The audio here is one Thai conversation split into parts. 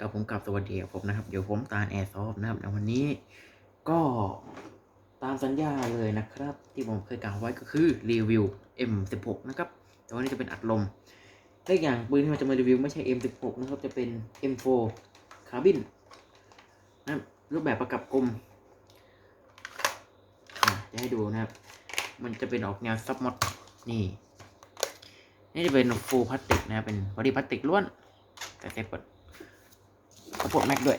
กับผมกับสวัสดีครับผมนะครับ เดี๋ยวผมตาลแอร์ซอฟนะครับในวันนี้ก็ตามสัญญาเลยนะครับ ที่ผมเคยกล่าวไว้ก็คือรีวิว M16 นะครับแต่วันนี้จะเป็นอัดลมและอีกอย่างปืนที่มันจะมารีวิวไม่ใช่ M16 นะครับจะเป็น M4 คาร์บินนะรูปแบบประกับกลมจะให้ดูนะครับ มันจะเป็นออกแนวซับมอดนี่นี่จะเป็นฟูลพลาสติกนะเป็นบอดี้พลาสติกล้วนแต่เต็มเปิด กระปุกแม็กด้วย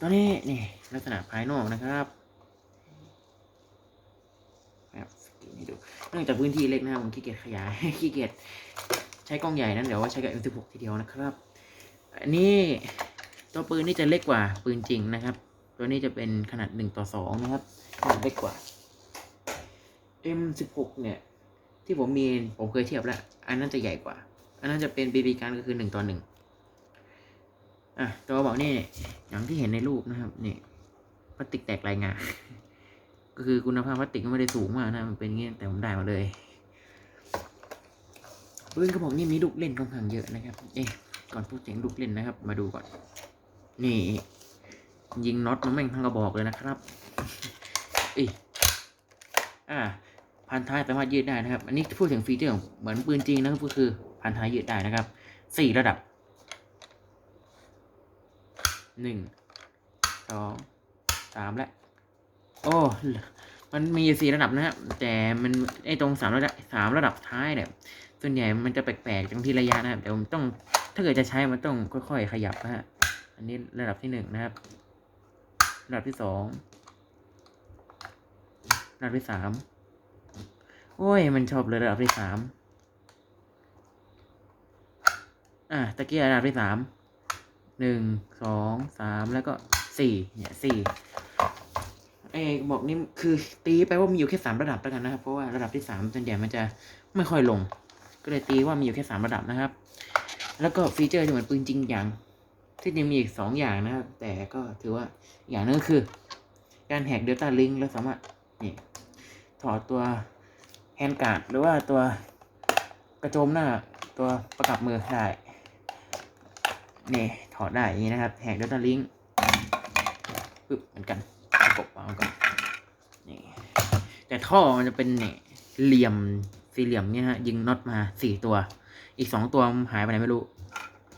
ตัวนี้นี่ลักษณะภายนอกนะครับนี่ดูเนื่องจากพื้นที่เล็กนะครับผมขี้เกียจขยายขี้เกียจใช้กล้องใหญ่นั้นเดี๋ยวว่าใช้กับ M16 ทีเดียวนะครับ อันนี้ตัวปืนนี่จะเล็กกว่าปืนจริงนะครับ ตัวนี้จะเป็นขนาด1ต่อ2นะครับขนาดเล็กกว่า M16 เนี่ย ที่ผมมีผมเคยเทียบแล้ว อันนั้นจะใหญ่กว่า อันนั้นจะเป็นบีบีกันก็คือหนึ่งต่อหนึ่ง อะตัวบอกนี่อย่างที่เห็นในรูปนะครับนี่พลาสติกแตกลายงาก็คือคุณภาพพลาสติกก็ไม่ได้สูงมากนะมันเป็นย่างงี้แต่ผมได้มาเลยปืนกระบอกนี่มีลูกเล่นค่อนข้างเยอะนะครับ เอ๊ะก่อนพูดถึงลูกเล่นนะครับ มาดูก่อน นี่ ยิงน็อตมันแม่งทั้งกระบอกเลยนะครับเอ้ยอ่าพันท้ายสามารถยืดได้นะครับ อันนี้พูดถึงฟีเจอร์เหมือนปืนจริงนะครับก็คือพันท้ายยืดได้นะครับสี่ระดับ หนึ่งสองสามและโอ้มันมีสี่ระดับนะครับแต่มันไอตรงสามระดับสามระดับท้ายเนี่ยส่วนใหญ่มันจะแปลกๆตรงที่ระยะนะครับเดี๋ยวผมต้องถ้าเกิดจะใช้มันต้องค่อยๆขยับนะฮะอันนี้ระดับที่หนึ่งนะครับ ระดับที่สองระดับที่สามโอ้ย มันชอบเลยระดับที่สามอะตะเกียระดับที่สาม หนึ่งสองสามแล้วก็สี่เนี่ยสี่ไอ้บอกนี่คือตีไปว่ามีอยู่แค่สามระดับแล้วกันนะครับ เพราะว่าระดับที่สามส่วนใหญ่มันจะไม่ค่อยลง ก็เลยตีว่ามีอยู่แค่สามระดับนะครับ แล้วก็ฟีเจอร์ที่เหมือนปืนจริงอย่าง ที่จริงมีอีกสองอย่างนะครับ แต่ก็ถือว่าอย่างนึงคือ การแฮกเดลต้าลิงแล้วสามารถนี่ถอดตัวแฮนด์การ์ดหรือว่าตัวกระโจมหน้าตัวประกับมือได้ นี่ถอดได้อย่างนี้นะครับแหกดัตต้าลิงปึ๊บเหมือนกันประกบวางไว้ก่อนนี่แต่ท่อมันจะเป็นเนี่ยเหลี่ยมสี่เหลี่ยมเนี่ยฮะยิงน็อตมาสี่ตัว อีกสองตัวหายไปไหนไม่รู้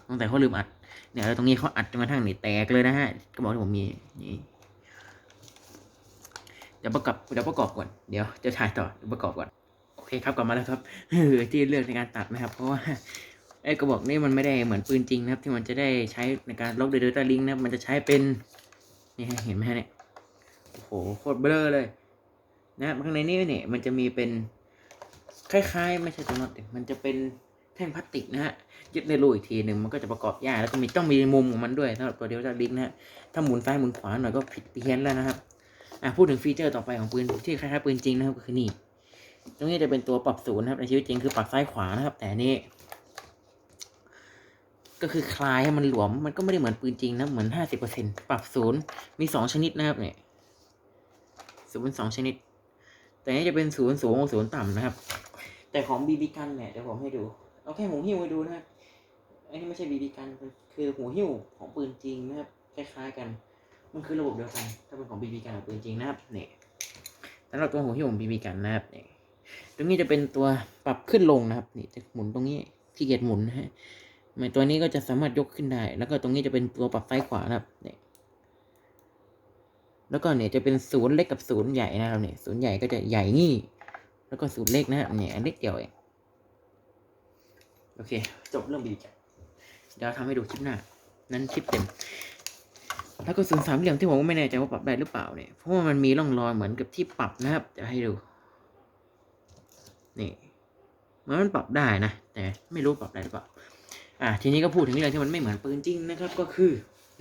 ตั้งแต่เขาลืมอัดเนี่ยแล้วตรงนี้เขาอัดจนกระทั่งนี่แตกเลยนะฮะก็บอกที่ผมมีนี่เดี๋ยวประกอบเดี๋ยวประกอบก่อนเดี๋ยวจะถ่ายต่อประกอบก่อนโอเคครับกลับมาแล้วครับเออที่เลือกในการตัดนะครับ เพราะว่า อ้กระบอกนี่มันไม่ได้เหมือนปืนจริงนะครับ ที่มันจะได้ใช้ในการลบเดต้าลิงนะครับมันจะใช้เป็นนี่เห็นไหมเนี่ยโอ้โหโคตรเบลอเลย นะครับข้างในนี้เนี่ยมันจะมีเป็นคล้ายๆ ไม่ใช่ตัวน็อตมันจะเป็นแท่งพลาสติกนะฮะยึดในรูอีกทีหนึ่งมันก็จะประกอบยากแล้วก็มีต้องมีมุมของมันด้วยสำหรับตัวเดลต้าลิงนะฮะถ้าหมุนซ้ายหมุนขวาหน่อยก็ผิดเพี้ยนแล้วนะครับอะพูดถึงฟีเจอร์ต่อไปของปืนที่คล้ายๆปืนจริงนะครับก็คือนี่ตรงนี้จะเป็นตัวปรับศูนย์นะครับในชีวิตจริงคือปรับซ้ายขวานะครับ แต่นนี่ ก็คือคลายให้มันหลวม มันก็ไม่ได้เหมือนปืนจริงนะ เหมือนห้าสิบเปอร์เซ็นปรับศูนย์มีสองชนิดนะครับเนี่ยศูนย์สองชนิด แต่นี้จะเป็นศูนย์สูงกับศูนย์ต่ำนะครับ แต่ของบีบีกันเนี่ยเดี๋ยวผมให้ดู เอาแค่หูหิ้วให้ดูนะครับ อันนี้ไม่ใช่บีบีกัน คือหูหิ้วของปืนจริงนะครับ คล้ายๆกัน มันคือระบบเดียวกัน ถ้าเป็นของบีบีกันกับปืนจริงนะครับเนี่ยสำหรับตัวหัวหิ้วของบีบีกันนะครับเนี่ยตรงนี้จะเป็นตัวปรับขึ้นลงนะครับ นี่จะหมุนตรงนี้ที่เกียจหมุนนะฮะเหมือน ตัวนี้ก็จะสามารถยกขึ้นได้ แล้วก็ตรงนี้จะเป็นตัวปรับซ้ายขวานะครับเนี่ยแล้วก็เนี่ยจะเป็นศูนย์เล็กกับศูนย์ใหญ่นะครับเนี่ยศูนย์ใหญ่ก็จะใหญ่งี้ แล้วก็ศูนย์เล็กนะครับเนี่ยเล็กเดียวเองโอเค จบเรื่องบีบีกันเดี๋ยวทำให้ดูคลิปหน้า นั้นคลิปเต็ม แล้วก็ศูนย์สามเหลี่ยมที่ผมก็ไม่แน่ใจว่าปรับได้หรือเปล่าเนี่ย เพราะว่ามันมีร่องรอยเหมือนกับที่ปรับนะครับ จะให้ดู นี่เหมือนมันปรับได้นะ แต่ไม่รู้ปรับได้หรือเปล่า อะทีนี้ก็พูดถึงเรื่องที่มันไม่เหมือนปืนจริงนะครับ ก็คือ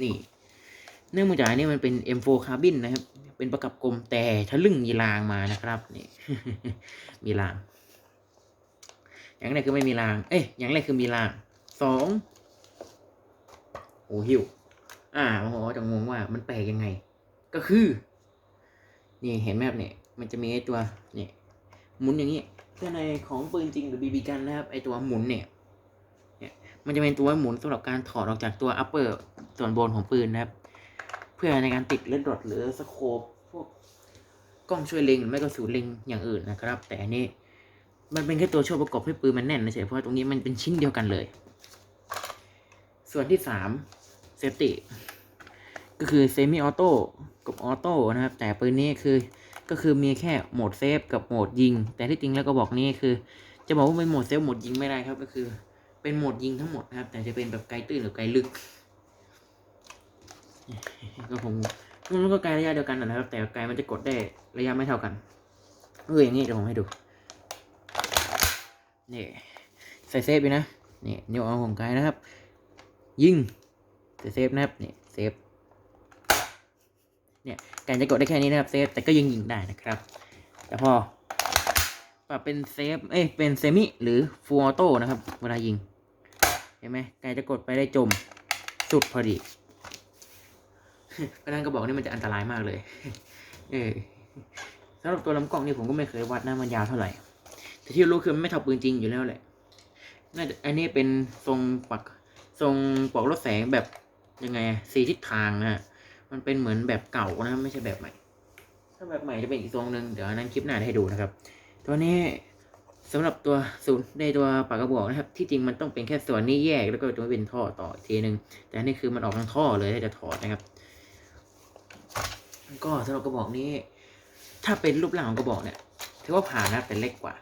นี่ เนื่องมาจากอันนี้มันเป็น M4 คาร์บินนะครับ เป็นประกับกลมแต่ทะลึ่งมีรางมานะครับนี่มีราง อย่างแรกคือไม่มีราง เอ้ยอย่างแรกคือมีรางสองโอ้หิวอ่าโอ้โหจะงงว่ามันแปลกยังไง ก็คือ นี่เห็นไหมครับเนี่ย มันจะมีไอตัวเนี่ยหมุนอย่างนี้ถ้าในของปืนจริงหรือบีบีกันนะครับไอตัวหมุนเนี่ย มันจะเป็นตัวหมุนสำหรับการถอดออกจากตัว upper ส่วนบนของปืนนะครับ เพื่อในการติดเลดดอทหรือสโคปพวกกล้องช่วยเล็งหรือไม่ก็สูนเล็งอย่างอื่นนะครับ แต่อันนี้มันเป็นแค่ตัวช่วยประกอบให้ปืนมันแน่นเฉยเพราะว่าตรงนี้มันเป็นชิ้นเดียวกันเลย ส่วนที่สามเซฟตี้ก็คือเซมิออโต้กับออโต้นะครับ แต่ปืนนี้คือก็คือมีแค่โหมดเซฟกับโหมดยิง แต่ที่จริงแล้วก็บอกนี้คือ จะบอกว่าเป็นโหมดเซฟโหมดยิงไม่ได้ครับก็คือ เป็นโหมดยิงทั้งหมดนะครับ แต่จะเป็นแบบไกลตื้นหรือไกลลึก ก็ผมมันก็ไกลระยะเดียวกันนะครับ แต่ไกลมันจะกดได้ระยะไม่เท่ากันเอออย่างนี้เดี๋ยวผมให้ดูนี่ใส่เซฟไปนะนี่นิ้วเอาของไกลนะครับ ยิงใส่เซฟนะครับนี่เซฟเนี่ยการจะกดได้แค่นี้นะครับเซฟแต่ก็ยังยิงได้นะครับ แต่พอปรับเป็นเซฟ เอ้ย เป็นเซมิ หรือฟูลออโต้นะครับ เวลายิง เห็นไหมไกลจะกดไปได้จม สุดพอดีเพราะนั้นก็บอกนี่มันจะอันตรายมากเลย เออสำหรับตัวลำกล้องนี่ผมก็ไม่เคยวัดนะมันยาวเท่าไหร่ แต่ที่รู้คือมันไม่เท่าปืนจริงอยู่แล้วแหละน่าจะอันนี้เป็นทรงปักทรงปลอกรถแสงแบบยังไงสีทิศทางนะฮะมันเป็นเหมือนแบบเก่านะไม่ใช่แบบใหม่ ถ้าแบบใหม่จะเป็นอีกทรงหนึ่งเดี๋ยวนนั้นคลิปหน้าให้ดูนะครับ ตัวนี้ สำหรับตัวศูนย์ในตัวปากกระบอกนะครับ ที่จริงมันต้องเป็นแค่ส่วนนี้แยกแล้วก็ตัวเป็นท่อต่ออีกทีหนึ่งแต่นี่คือมันออกทั้งท่อเลยถ้าจะถอดนะครับ ก็สำหรับกระบอกนี้ ถ้าเป็นรูปร่างของกระบอกเนี่ยถือว่าผ่านนะเป็นเล็กกว่า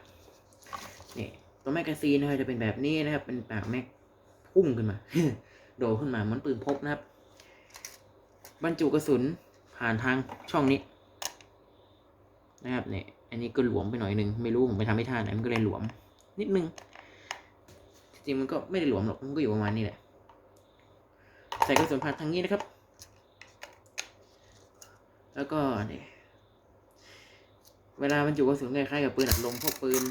นี่ตัวแมกกาซีนนะครับจะเป็นแบบนี้นะครับ เป็นปากแม็กพุ่งขึ้นมา โดดขึ้นมาเหมือนปืนพกนะครับ บรรจุกระสุนผ่านทางช่องนี้ นะครับเนี่ย อันนี้ก็หลวมไปหน่อยนึง ไม่รู้ผมไปทำไม่ท่าไหนมันก็เลยหลวม นิดนึง จริงมันก็ไม่ได้หลวมหรอก มันก็อยู่ประมาณนี้แหละ ใส่กระสุนผ่านทางนี้นะครับ แล้วก็เนี่ยเวลามันอยู่กระสุนคล้ายๆกับปืนอัดลมพวกปืน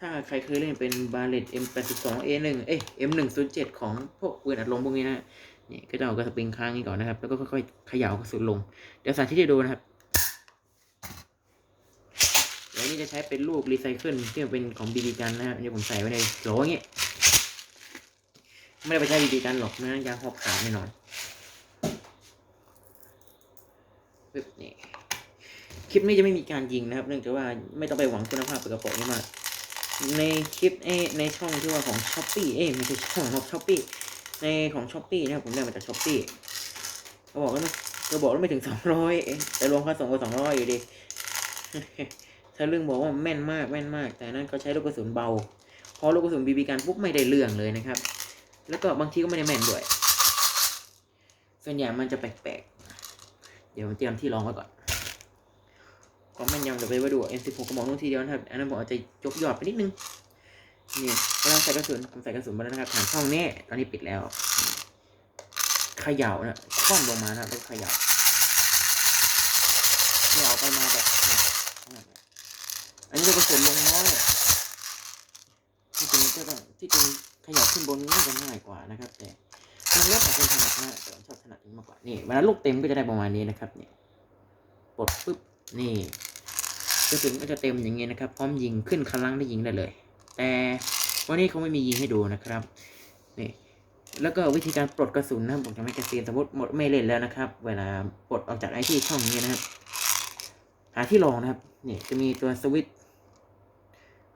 ถ้าใครเคยเล่นเป็นบาเลต M82A1 เอ้ย M107 ของพวกปืนอัดลมพวกนี้นะนี่ก็จะเอากระสปริงค้างนี้ก่อนนะครับ แล้วก็ค่อยๆเขย่ากระสุนลง เดี๋ยวสาธิตให้ดูนะครับ เดี๋ยวนี้ จะใช้เป็นลูกรีไซเคิลที่มันเป็นของบีบีกันนะครับเดี๋ยวผมใส่ไว้ในโหลอย่างเงี้ยไม่ได้ไปใช้บีบีกันหรอกนะยางหอกขาดแน่นอนปึ๊บนี่คลิปนี้จะไม่มีการยิงนะครับ เนื่องจากว่าไม่ต้องไปหวังคุณภาพกระป๋องนี่มากในคลิปเอในช่องที่ว่าของช้อปปี้เอ้ไม่ใช่ช่องของช้อปปี้ในของช้อปปี้นะครับผมได้มาจากช้อปปี้เขาบอกว่าเขาบอกว่าไม่ถึงสองร้อยแต่รวมค่าส่งก็สองร้อยอยู่ดี ถ้าเรื่องบอกว่าแม่นมากแม่นมาก แต่นั้นเขาใช้ลูกกระสุนเบา พอลูกกระสุนบีบีกันปุ๊บไม่ได้เรื่องเลยนะครับ แล้วก็บางทีก็ไม่ได้แม่นด้วย ส่วนใหญ่มันจะแปลกๆ เดี๋ยวเตรียมที่รองไว้ก่อนก็แม่นยำเดี๋ยวไปว้ดู M16 กระบอกนู้นทีเดียวนะครับ อันนั้นผมอาจจะยกยอดไปนิดนึงนี่เวลาใส่กระสุนผมใส่กระสุนมาแล้วนะครับผ่านช่องนี้ตอนนี้ปิดแล้วเขย่านะคว่ำลงมานะแล้วเขย่าเขย่าไปมาแบบ อันนี้จะกระสุนลงน้อยที่จริงก็ต้องที่จริงขย่าขึ้นบนนี่จะง่ายกว่านะครับ แต่มันแล้วแต่คนถนัดนะแต่ผมชอบถนัดนี้มากกว่านี่เวลาลูกเต็มก็จะได้ประมาณนี้นะครับเนี่ยปลดปุ๊บนี่กระสุนก็จะเต็มอย่างเงี้ยนะครับ พร้อมยิงขึ้นคันลังได้ยิงได้เลย แต่วันนี้เขาไม่มียิงให้ดูนะครับนี่แล้วก็วิธีการปลดกระสุนนะผมจะไม่กระเซียนสมมติหมดไม่เล่นแล้วนะครับ เวลาปลดออกจากไอที่ช่องนี้นะครับ หาที่รองนะครับนี่จะมีตัวสวิตช์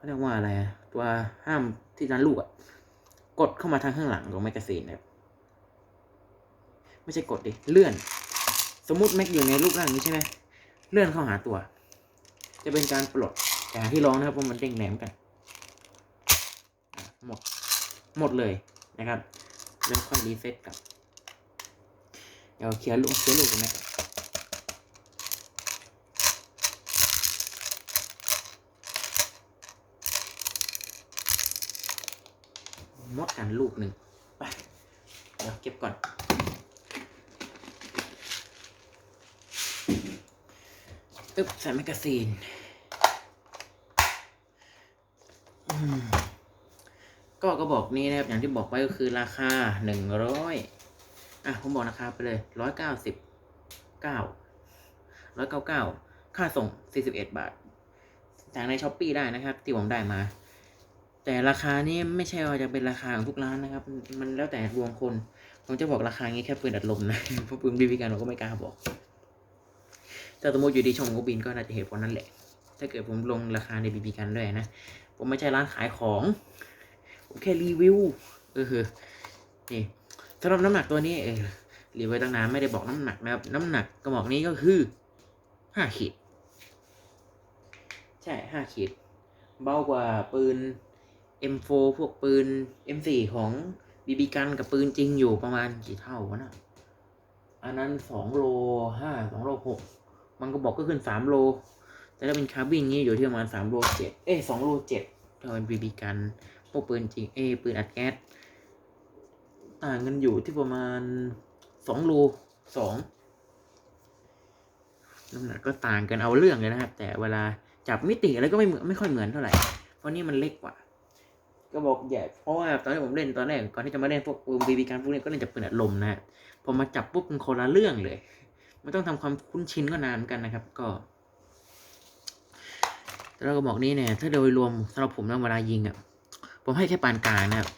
เรียกว่าอะไรอะตัวห้ามที่ดันลูกอะกดเข้ามาทางข้างหลังของแมกกาซีนนะครับไม่ใช่กดดิเลื่อน สมมติแม็กอยู่ในรูปร่างนี้ใช่ไหมเลื่อนเข้าหาตัว จะเป็นการปลดแต่ที่ร้องนะครับเพราะมันเด้งแหลมกันหมดหมดเลยนะครับ แล้วค่อยรีเซ็ตกลับเดี๋ยวเคลียร์ลูกเคลียร์ลูกกันนะครับ มดกันลูกหนึ่งไปเดี๋ยวเก็บก่อน ตึ๊บใส่แมกกาซีนก็กระบอกนี้นะครับ อย่างที่บอกไปก็คือราคาหนึ่งร้อยอะ ผมบอกราคาไปเลยร้อยเก้าสิบเก้าร้อยเก้าเก้าค่าส่งสี่สิบเอ็ดบาทจากในช้อปปีได้นะครับ ที่ผมได้มา แต่ราคานี่ไม่ใช่ว่าจะเป็นราคาของทุกร้านนะครับ มันแล้วแต่ดวงคน ผมจะบอกราคางี้แค่ปืนอัดลมนะ เพราะปืนบีบีกันผมก็ไม่กล้าบอกถ้าสมมติอยู่ดีช่องโกบินก็น่าจะเหตุผลนั่นแหละ ถ้าเกิดผมลงราคาในบีบีกันด้วยนะ ผมไม่ใช่ร้านขายของ ผมแค่รีวิว เออนี่สำหรับน้ำหนักตัวนี้เออรีวิวตั้งนานไม่ได้บอกน้ำหนักนะครับ น้ำหนักกระบอกนี้ก็คือห้าขีด ใช่ห้าขีด เบากว่าปืน M4 พวกปืน M4 ของบีบีกันกับปืนจริงอยู่ประมาณกี่เท่าวะนะอันนั้นสองโลห้าสองโลหกมันก็บอกก็ขึ้นสามโล แต่ถ้าเป็นคาร์บินนี่อยู่ที่ประมาณสามโลเจ็ดเอ้สองโลเจ็ดถ้าเป็นบีบีกันพวกปืนจริงเอ้ปืนอัดแก๊สต่างกันอยู่ที่ประมาณสองโลสองน้ำหนักก็ต่างกันเอาเรื่องเลยนะครับ แต่เวลาจับมิติอะไรก็ไม่เหมือนไม่ค่อยเหมือนเท่าไหร่ เพราะนี่มันเล็กกว่า ก็บอกใหญ่เพราะว่าตอนที่ผมเล่นตอนแรกก่อนที่จะมาเล่นพวกบีบีการพวกนี้ก็เล่นจากปืนอัดลมนะฮะพอมาจับปุ๊บมันคนละเรื่องเลยมันต้องทำความคุ้นชินก็นานกันนะครับ ก็แต่เราก็บอกนี้เนี่ย ถ้าโดยรวมสำหรับผมนะเวลายิงอะผมให้แค่ปานกลางนะครับ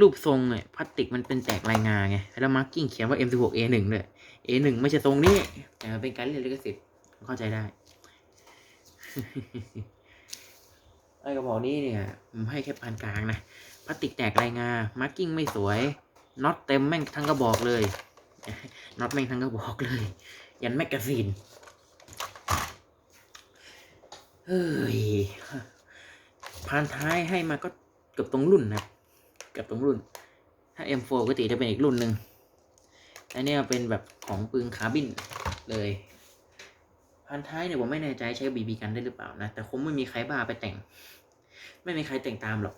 รูปทรงเนี่ยพลาสติกมันเป็นแตกรายงานไงแล้วมาร์กิ้งเขียนว่า M16A1 ด้วย A1 ไม่ใช่ทรงนี้แต่เป็นการเรียนลิขสิทธิ์เข้าใจได้ ไอ้กระบอกนี้เนี่ยผมให้แค่ปานกลางนะพลาสติกแตกรายงามาร์กิ้งไม่สวยน็อตเต็มแม่งทั้งกระบอกเลยน็อตแม่งทั้งกระบอกเลย ยันแมกกาซีนเฮ้ยพานท้ายให้มาก็เกือบตรงรุ่นนะเกือบตรงรุ่น ถ้า M4 ปกติจะเป็นอีกรุ่นหนึ่งอันนี้เป็นแบบของปืนคาร์บินเลย พันท้ายเนี่ยผมไม่แน่ใจใช้บีบีกันได้หรือเปล่านะ แต่คงไม่มีใครบ้าไปแต่ง ไม่มีใครแต่งตามหรอก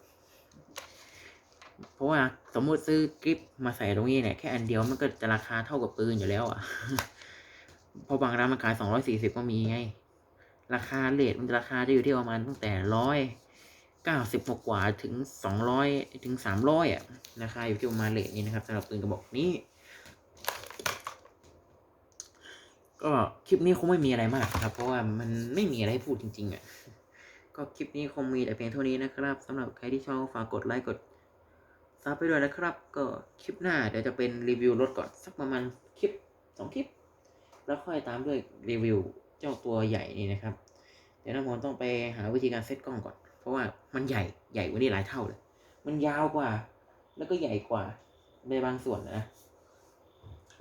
เพราะว่าสมมติซื้อกริปมาใส่ตรงนี้เนี่ยแค่อันเดียวมันก็จะราคาเท่ากับปืนอยู่แล้วอะเพอบางร้านมันขายสองร้อยสี่สิบก็มีไง ราคาเลทมันราคาจะอยู่ที่ประมาณตั้งแต่ร้อยเก้าสิบกว่าถึงสองร้อยถึงสามร้อยอะราคาอยู่ที่ประมาณเลทนี้นะครับสำหรับปืนกระบอกนี้ ก็คลิปนี้คงไม่มีอะไรมากครับ เพราะว่ามันไม่มีอะไรให้พูดจริง ๆอะก็คลิปนี้คงมีแต่เพียงเท่านี้นะครับสำหรับใครที่ชอบฝากกดไลค์กดซับไปด้วยนะครับ ก็คลิปหน้าเดี๋ยวจะเป็นรีวิวรถก่อนสักประมาณคลิปสองคลิป แล้วค่อยตามด้วยรีวิวเจ้าตัวใหญ่นี่นะครับ เดี๋ยวน้ำมนต้องไปหาวิธีการเซตกล้องก่อน เพราะว่ามันใหญ่ใหญ่กว่านี้หลายเท่าเลย มันยาวกว่า แล้วก็ใหญ่กว่าในบางส่วนนะ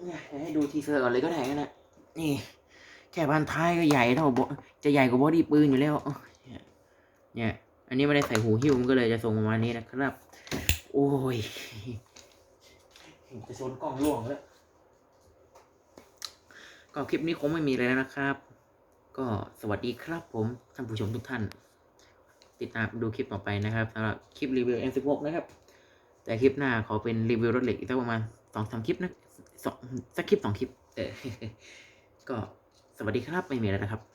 เนี่ยเดี๋ยวให้ดูทีเซอร์ก่อนเลยก็ได้นะ นี่ แค่พันท้ายก็ใหญ่เท่าบจะใหญ่กว่าบอดี้ปืนอยู่แล้วเนี่ยเนี่ย อันนี้ไม่ได้ใส่หูหิ้วมันก็เลยจะทรงประมาณนี้นะครับ โอ้ยจะชนกล้องล่วงแล้ว ก็คลิปนี้คงไม่มีเลยแล้วนะครับ ก็สวัสดีครับผมท่านผู้ชมทุกท่าน ติดตามดูคลิปต่อไปนะครับสำหรับคลิปรีวิว M16 นะครับ แต่คลิปหน้าขอเป็นรีวิวรถเหล็กอีกสักประมาณสองสามคลิปนะสองสักคลิปสองคลิป เออ ก็สวัสดีครับไม่มีแล้วนะครับ